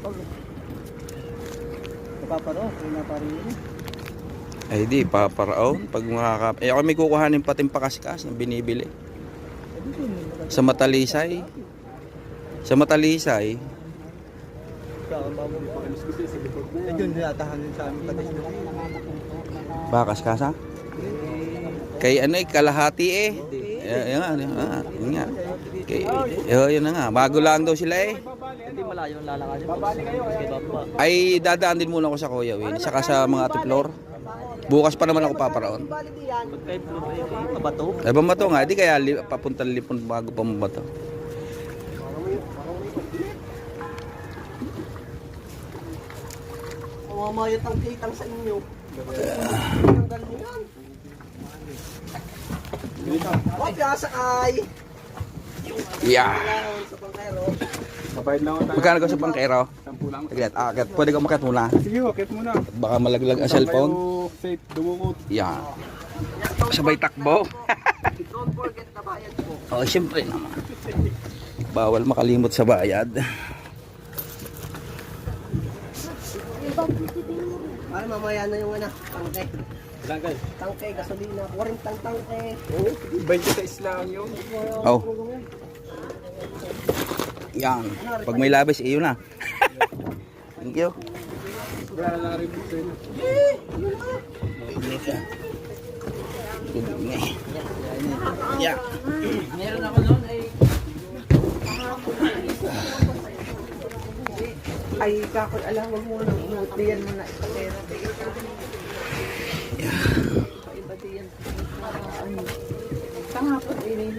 Pag napaparo, kaya naparin yun. Ay di, paparaon. Pag makaka... Eh ako may kukuhanin pating pakaskas na binibili. Sa Matalisay. Sa Matalisay. Sa patis. Bakas kasa? Kay ano eh, kalahati eh. Eh, Yan nga, yan nga. Yan nga. Kay, eh, yun na nga. Bago lang daw sila eh. Hindi malayo ang lalakad yun. Babali kayo. Baba. Ay dadaan din muna ako sa Kuya Win. Saka sa mga tiplor. Bukas pa naman ako paparaon. Pag kayo puro kayo, kabato. Ay bamato nga, di kaya li, papunta lipon bago pa mabato. Mamamayat ang kitang sa inyo. Tanggal mo yan. Huwag kasa ay. Yeah. Kabayad lang ako tayo. Magkano ko sa pangkero? Sampu lang. Agad, akit. Pwede ka makit muna. Sige, okay muna. Baka malaglag ang cellphone. Safe, dumukot. Yan. Sabay takbo. Don't forget na bayad po. Oh, siyempre naman. Bawal makalimot sa bayad. Ay, mamaya na yung ano, tangke. Kayo? Tangke, gasolina. 40 tang tangke. Oo, 20 sa islang yun. Oh. Yan. Pag may labis, iyo na. Thank you. Wala na rin po sa'yo. Yeah. Meron ako noon ay... Ay, kakot, alam mo muna, umutiyan mo na ipatera. Iba diyan. Tanga po, ini